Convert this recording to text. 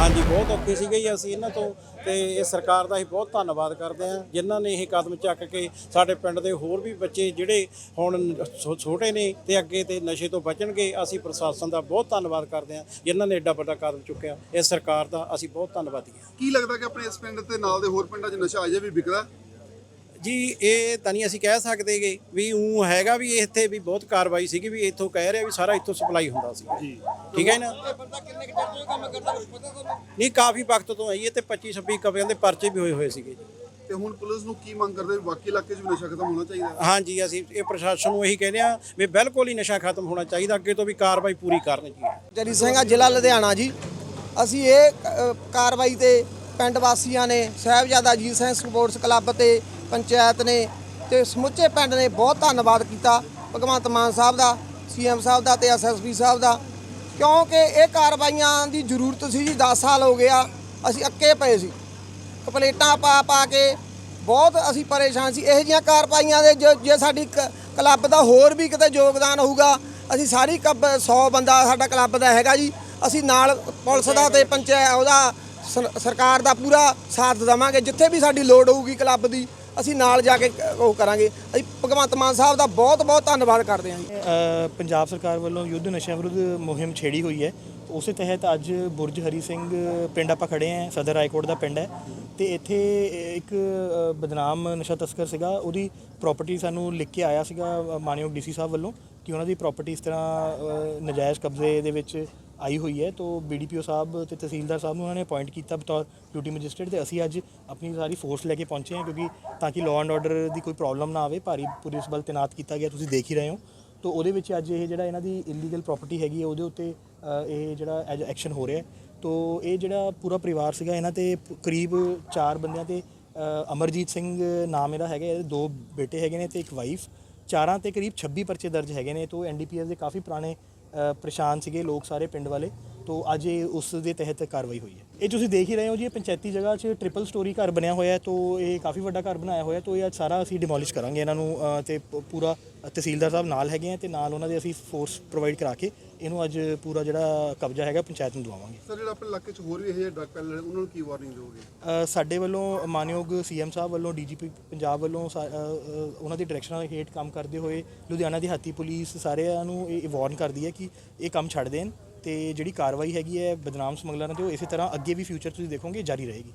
ਹਾਂਜੀ, ਬਹੁਤ ਔਖੀ ਸੀ ਗਈ ਅਸੀਂ ਇਹਨਾਂ ਤੋਂ ਤੇ ਇਹ ਸਰਕਾਰ ਦਾ ਅਸੀਂ ਬਹੁਤ ਧੰਨਵਾਦ ਕਰਦੇ ਹਾਂ। ਜਿਨ੍ਹਾਂ ਨੇ ਇਹ ਕਦਮ ਚੱਕ ਕੇ ਸਾਡੇ ਪਿੰਡ ਦੇ ਹੋਰ ਵੀ ਬੱਚੇ ਜਿਹੜੇ ਹੁਣ ਛੋ- ਛੋਟੇ ਨੇ ਤੇ ਅੱਗੇ ਤੇ ਨਸ਼ੇ ਤੋਂ ਬਚਣਗੇ, ਅਸੀਂ ਪ੍ਰਸ਼ਾਸਨ ਦਾ ਬਹੁਤ ਧੰਨਵਾਦ ਕਰਦੇ ਹਾਂ, ਜਿਨ੍ਹਾਂ ਨੇ ਐਡਾ ਵੱਡਾ ਕਦਮ ਚੁੱਕਿਆ। ਇਹ ਸਰਕਾਰ ਦਾ ਅਸੀਂ ਬਹੁਤ ਧੰਨਵਾਦੀ ਹਾਂ। ਕੀ ਲੱਗਦਾ ਕਿ ਆਪਣੇ ਇਸ ਪਿੰਡ ਤੇ ਨਾਲ ਦੇ ਹੋਰ ਪਿੰਡਾਂ 'ਚ ਨਸ਼ਾ ਅਜੇ ਵੀ ਵਿਕਦਾ? ਜੀ ਇਹ ਤਾਂ ਨਹੀਂ ਅਸੀਂ ਕਹਿ ਸਕਦੇਗੇ ਵੀ ਉਹ ਹੈਗਾ ਵੀ ਇੱਥੇ ਵੀ ਬਹੁਤ ਕਾਰਵਾਈ ਸੀਗੀ ਵੀ ਇੱਥੋਂ ਕਹਿ ਰਿਹਾ ਵੀ ਸਾਰਾ ਇੱਥੋਂ ਸਪਲਾਈ ਹੁੰਦਾ ਸੀ। ਜੀ। ਠੀਕ ਹੈ ਨਾ? ਨਹੀਂ ਕਾਫੀ ਵਕਤ ਤੋਂ ਆਈ ਹੈ ਤੇ 25 26 ਕਵਿਆਂ ਦੇ ਪਰਚੇ ਵੀ ਹੋਏ ਹੋਏ ਸੀਗੇ ਜੀ। ਤੇ ਹੁਣ ਪੁਲਿਸ ਨੂੰ ਕੀ ਮੰਗ ਕਰਦੇ ਵੀ ਬਾਕੀ ਇਲਾਕੇ 'ਚ ਵੀ ਨਸ਼ਾ ਖਤਮ ਹੋਣਾ ਚਾਹੀਦਾ? ਹਾਂਜੀ ਅਸੀਂ ਇਹ ਪ੍ਰਸ਼ਾਸਨ ਨੂੰ ਇਹੀ ਕਹਿੰਦੇ ਆ ਵੀ ਬਿਲਕੁਲ ਹੀ ਨਸ਼ਾ ਖਤਮ ਹੋਣਾ ਚਾਹੀਦਾ ਅੱਗੇ ਤੋਂ ਵੀ ਕਾਰਵਾਈ ਪੂਰੀ ਕਰਨ ਜੀ। ਜਰੀ ਸਿੰਘ ਆ ਜ਼ਿਲ੍ਹਾ ਲੁਧਿਆਣਾ ਜੀ। ਅਸੀਂ ਇਹ ਕਾਰਵਾਈ ਤੇ ਪਿੰਡ ਵਾਸੀਆਂ ਨੇ ਸਾਹਿਬਜ਼ਾਦਾ ਅਜੀਤ ਸਿੰਘ ਸਪੋਰਟਸ ਕਲੱਬ ਤੇ ਪੰਚਾਇਤ ਨੇ ਤੇ ਸਮੁੱਚੇ ਪਿੰਡ ਨੇ ਬਹੁਤ ਧੰਨਵਾਦ ਕੀਤਾ ਭਗਵੰਤ ਮਾਨ ਸਾਹਿਬ ਦਾ, ਸੀਐਮ ਸਾਹਿਬ ਦਾ ਤੇ ਐਸਐਸਪੀ ਸਾਹਿਬ ਦਾ। ਕਿਉਂਕਿ ਇਹ ਕਾਰਵਾਈਆਂ ਦੀ ਜ਼ਰੂਰਤ ਸੀ ਜੀ 10 ਸਾਲ ਹੋ ਗਿਆ, ਅਸੀਂ ਅੱਕੇ ਪਏ ਸੀ। ਕੰਪਲੇਟਾਂ ਪਾ ਪਾ ਕੇ ਬਹੁਤ ਅਸੀਂ ਪਰੇਸ਼ਾਨ ਸੀ। ਇਹੋ ਜਿਹੀਆਂ ਕਾਰਵਾਈਆਂ ਦੇ ਜੇ- ਜੇ ਸਾਡੀ ਕ- ਕਲੱਬ ਦਾ ਹੋਰ ਵੀ ਕਿਤੇ ਯੋਗਦਾਨ ਹੋਊਗਾ, ਅਸੀਂ ਸਾਰੀ ਕੱਬ 100 ਬੰਦਾ ਸਾਡਾ ਕਲੱਬ ਦਾ ਹੈਗਾ ਜੀ। ਅਸੀਂ ਨਾਲ ਪੁਲਿਸ ਦਾ ਤੇ ਪੰਚਾਇਤ ਉਹਦਾ ਸਰ- ਸਰਕਾਰ ਦਾ ਪੂਰਾ ਸਾਥ ਦੇਵਾਂਗੇ, ਜਿੱਥੇ ਵੀ ਸਾਡੀ ਲੋੜ ਹੋਊਗੀ ਕਲੱਬ ਦੀ। ਅਸੀਂ ਨਾਲ ਜਾ ਕੇ ਉਹ ਕਰਾਂਗੇ। ਅਸੀਂ ਭਗਵੰਤ ਮਾਨ ਸਾਹਿਬ ਦਾ ਬਹੁਤ ਬਹੁਤ ਧੰਨਵਾਦ ਕਰਦੇ ਹਾਂ ਜੀ। ਪੰਜਾਬ ਸਰਕਾਰ ਵੱਲੋਂ ਯੁੱਧ ਨਸ਼ਿਆਂ ਵਿਰੁੱਧ ਮੁਹਿੰਮ ਛੇੜੀ ਹੋਈ ਹੈ। ਉਸੇ ਤਹਿਤ ਅੱਜ ਬੁਰਜ ਹਰੀ ਸਿੰਘ ਪਿੰਡ ਆਪਾਂ ਖੜੇ ਹਾਂ ਸਦਰ ਰਾਏਕੋਟ ਦਾ ਪਿੰਡ ਹੈ। ਤੇ ਇੱਥੇ ਇੱਕ ਬਦਨਾਮ ਨਸ਼ਾ ਤਸਕਰ ਸੀਗਾ। ਉਹਦੀ ਪ੍ਰਾਪਰਟੀ ਸਾਨੂੰ ਲਿਖ ਕੇ ਆਇਆ ਸੀਗਾ ਅ, ਮਾਨਯੋਗ ਡੀਸੀ ਸਾਹਿਬ ਵੱਲੋਂ ਕਿ ਉਹਨਾਂ ਦੀ ਪ੍ਰਾਪਰਟੀ ਇਸ ਤਰ੍ਹਾਂ ਅ, ਨਜਾਇਜ਼ ਕਬਜ਼ੇ ਦੇ ਵਿੱਚ ਆਈ ਹੋਈ ਹੈ, ਤੋਂ ਬੀਡੀਪੀਓ ਸਾਹਿਬ ਤੇ ਤਹਿਸੀਲਦਾਰ ਸਾਹਿਬ ਨੂੰ ਉਹਨਾਂ ਨੇ ਅਪਾਇੰਟ ਕੀਤਾ ਬਤੌਰ ਡਿਊਟੀ ਮੈਜਿਸਟਰੇਟ ਤੇ ਅਸੀਂ ਅੱਜ ਆਪਣੀ ਸਾਰੀ ਫੋਰਸ ਲੈ ਕੇ ਪਹੁੰਚੇ ਹਾਂ ਕਿਉਂਕਿ ਤਾਂ ਕਿ ਲਾਅ ਐਂਡ ਆਰਡਰ ਦੀ ਕੋਈ ਪ੍ਰੋਬਲਮ ਨਾ ਆਵੇ, ਭਾਰੀ ਪੁਲਿਸ ਬਲ ਤੈਨਾਤ ਕੀਤਾ ਗਿਆ, ਤੁਸੀਂ ਦੇਖ ਹੀ ਰਹੇ ਹੋ। ਤੋ ਉਹਦੇ ਵਿੱਚ ਅੱਜ ਇਹ ਜਿਹੜਾ ਇਹਨਾਂ ਦੀ ਇਲੀਗਲ ਪ੍ਰਾਪਰਟੀ ਹੈਗੀ ਹੈ, ਉਹਦੇ ਉੱਤੇ ਇਹ ਜਿਹੜਾ ਐਕਸ਼ਨ ਹੋ ਰਿਹਾ ਹੈ। ਤੋ ਇਹ ਜਿਹੜਾ ਪੂਰਾ ਪਰਿਵਾਰ ਸੀਗਾ, ਇਹਨਾਂ ਤੇ ਕਰੀਬ 4 ਬੰਦਿਆਂ ਤੇ ਅਮਰਜੀਤ ਸਿੰਘ ਨਾਮ ਇਹਦਾ ਹੈਗਾ, ਇਹਦੇ ਦੋ ਬੇਟੇ ਹੈਗੇ ਨੇ ਤੇ ਇੱਕ ਵਾਈਫ ਚਾਰਾਂ ਤੇ ਕਰੀਬ 26 ਪਰਚੇ ਦਰਜ ਹੈਗੇ ਨੇ, ਤੋ ਐਨਡੀਪੀਐਸ ਦੇ ਕਾਫੀ ਪੁਰਾਣੇ ਪਰੇਸ਼ਾਨ ਸੀਗੇ ਲੋਕ ਸਾਰੇ ਪਿੰਡ ਵਾਲੇ। ਤੋ ਅੱਜ ਇਹ ਉਸ ਦੇ ਤਹਿਤ ਕਾਰਵਾਈ ਹੋਈ ਹੈ। ਇਹ ਤੁਸੀਂ ਦੇਖ ਹੀ ਰਹੇ ਹੋ ਜੀ ਇਹ ਪੰਚਾਇਤੀ ਜਗ੍ਹਾ 'ਚ ਟ੍ਰਿਪਲ ਸਟੋਰੀ ਘਰ ਬਣਿਆ ਹੋਇਆ ਹੈ ਤੋ ਇਹ ਕਾਫੀ ਵੱਡਾ ਘਰ ਬਣਾਇਆ ਹੋਇਆ ਤੋ ਇਹ ਅੱਜ ਸਾਰਾ ਅਸੀਂ ਡਿਮੋਲਿਸ਼ ਕਰਾਂਗੇ ਇਹਨਾਂ ਨੂੰ ਅ, ਤੇ ਪ- ਪੂਰਾ ਤਹਿਸੀਲਦਾਰ ਸਾਹਿਬ ਨਾਲ ਹੈਗੇ ਆ ਤੇ ਨਾਲ ਉਹਨਾਂ ਦੇ ਅਸੀਂ ਫੋਰਸ ਪ੍ਰੋਵਾਈਡ ਕਰਾ ਕੇ ਇਹਨੂੰ ਅੱਜ ਪੂਰਾ ਜਿਹੜਾ ਕਬਜ਼ਾ ਹੈਗਾ ਪੰਚਾਇਤ ਨੂੰ ਦਵਾਵਾਂਗੇ। ਸਰ ਜਿਹੜਾ ਆਪਣੇ ਇਲਾਕੇ 'ਚ ਹੋਰ ਵੀ ਇਹ ਜਿਹੇ ਡਰੱਗ ਪੈਲਰ ਉਹਨਾਂ ਨੂੰ ਕੀ ਵਾਰਨਿੰਗ ਦਿਓਗੇ? ਅ, ਸਾਡੇ ਵੱਲੋਂ ਮਾਨਯੋਗ ਸੀਐਮ ਸਾਹਿਬ ਵੱਲੋਂ ਡੀਜੀਪੀ ਪੰਜਾਬ ਵੱਲੋਂ ਸਾ- ਅ, ਅ, ਉਹਨਾਂ ਦੀ ਡਾਇਰੈਕਸ਼ਨਾਂ ਹੇਠ ਕੰਮ ਕਰਦੇ ਹੋਏ ਲੁਧਿਆਣਾ ਦੀ ਹਾਤੀ ਪੁਲਿਸ ਸਾਰਿਆਂ ਨੂੰ ਇਹ ਵਾਰਨ ਕਰਦੀ ਹੈ ਕਿ ਇਹ ਕੰਮ ਛੱਡ ਦੇਣ। ਤੇ ਜਿਹੜੀ ਕਾਰਵਾਈ ਹੈਗੀ ਹੈ ਬਦਨਾਮ ਸਮਗਲਰਾਂ ਤੇ ਉਹ ਇਸੇ ਤਰ੍ਹਾਂ ਅੱਗੇ ਵੀ ਫਿਊਚਰ ਤੁਸੀਂ ਦੇਖੋਗੇ ਜਾਰੀ ਰਹੇਗੀ।